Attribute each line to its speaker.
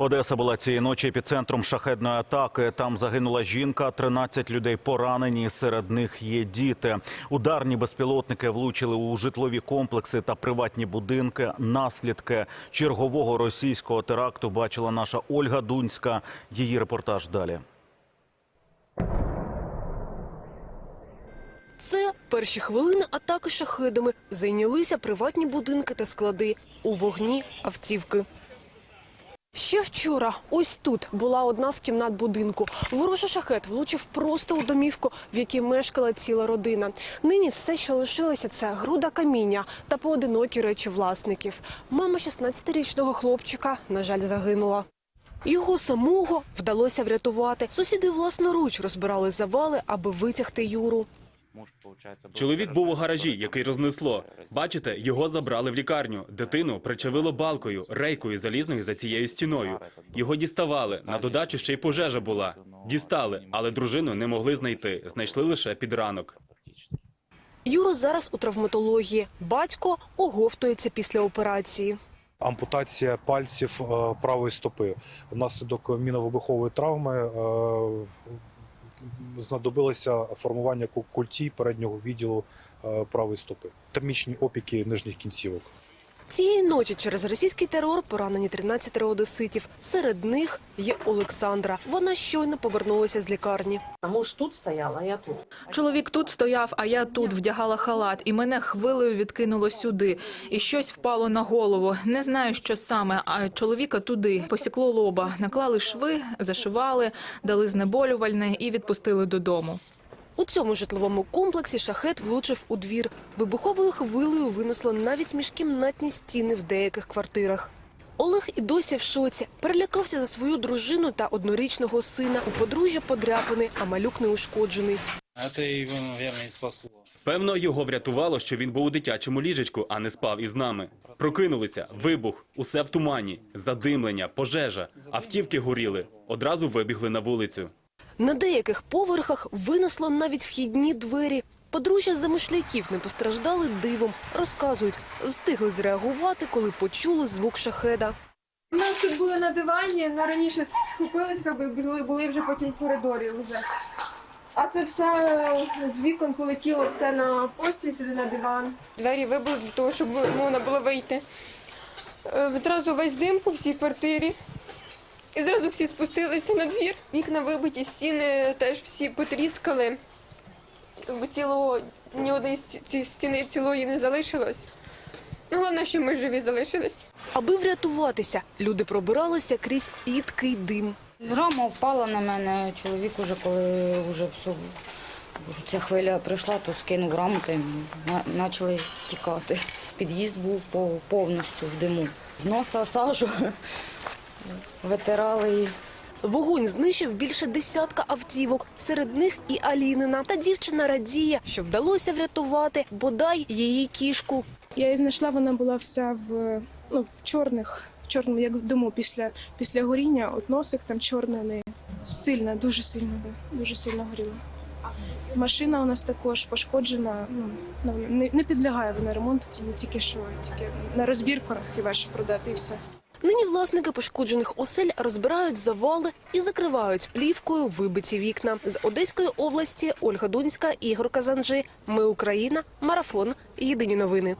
Speaker 1: Одеса була цієї ночі епіцентром шахедної атаки. Там загинула жінка, 13 людей поранені. Серед них є діти. Ударні безпілотники влучили у житлові комплекси та приватні будинки. Наслідки чергового російського теракту бачила наша Ольга Дунська. Її репортаж далі.
Speaker 2: Це перші хвилини атаки шахедами. Зайнялися приватні будинки та склади. У вогні автівки. Ще вчора ось тут була одна з кімнат будинку. Ворожий шахет влучив просто у домівку, в якій мешкала ціла родина. Нині все, що лишилося, це груда каміння та поодинокі речі власників. Мама 16-річного хлопчика, на жаль, загинула. Його самого вдалося врятувати. Сусіди власноруч розбирали завали, аби витягти Юру.
Speaker 3: Чоловік був у гаражі, який рознесло. Бачите, його забрали в лікарню. Дитину причавило балкою, рейкою залізною за цією стіною. Його діставали. На додачу ще й пожежа була. Дістали, але дружину не могли знайти. Знайшли лише під ранок.
Speaker 2: Юра зараз у травматології. Батько оговтується після операції.
Speaker 4: ампутація пальців е, правої стопи. Внаслідок міновибухової травми е, знадобилося формування ку- культій переднього відділу е, правої стопи. Термічні опіки нижніх кінцівок.
Speaker 2: Цієї ночі через російський терор поранені 13 одеситів. Серед них є Олександра. Вона щойно повернулася з лікарні.
Speaker 5: Муж тут стоял, а я тут.
Speaker 6: Чоловік тут стояв, а я тут вдягала халат, і мене хвилею відкинуло сюди. І щось впало на голову. Не знаю, що саме, а чоловіка туди посікло лоба. Наклали шви, зашивали, дали знеболювальне і відпустили додому.
Speaker 2: У цьому житловому комплексі шахет влучив у двір. Вибуховою хвилею винесло навіть міжкімнатні стіни в деяких квартирах. Олег і досі в шоці. Перелякався за свою дружину та однорічного сина. У подружжя подряпини, а малюк не ушкоджений.
Speaker 7: Это его, наверное, и спасло.
Speaker 3: Певно, його врятувало, що він був у дитячому ліжечку, а не спав із нами. Прокинулися, вибух, усе в тумані, задимлення, пожежа, автівки горіли. Одразу вибігли на вулицю.
Speaker 2: На деяких поверхах винесло навіть вхідні двері. Подружжя замишляків не постраждали дивом. Розказують, встигли зреагувати, коли почули звук шахеда.
Speaker 8: Ми тут були на дивані, ми раніше схопились, були, були вже потім в коридорі вже. А це все з вікон полетіло все на постіль сюди на диван. Двері вибили для того, щоб можна було вийти. Е, Відразу весь дим по всій квартирі. І зразу всі спустилися на двір. Вікна вибиті, стіни теж всі потріскали. Якби цілого ні одної з ці- стіни цілої не залишилось. Ну, головне, що ми живі залишились.
Speaker 2: Аби врятуватися, люди пробиралися крізь їдкий дим.
Speaker 9: Рама впала на мене. Чоловік уже коли вже все, ця хвиля прийшла, то скинув раму та на- почали тікати. Під'їзд був повністю в диму. З носа сажу витирали.
Speaker 2: Вогонь знищив більше десятка автівок. Серед них і Алінина. Та дівчина радіє, що вдалося врятувати бодай її кішку.
Speaker 10: Я її знайшла, вона була вся в, ну, в чорних, в чорному, як в після, після горіння, от носик там чорний неї. Сильно, дуже сильно, дуже сильно горіла. Машина у нас також пошкоджена, ну, ну, не, не підлягає вона ремонту, тільки, що, тільки на розбірках хіба що продати і все.
Speaker 2: Нині власники пошкоджених осель розбирають завали і закривають плівкою вибиті вікна. З Одеської області Ольга Дунська, Ігор Казанджи. Ми Україна. Марафон. Єдині новини.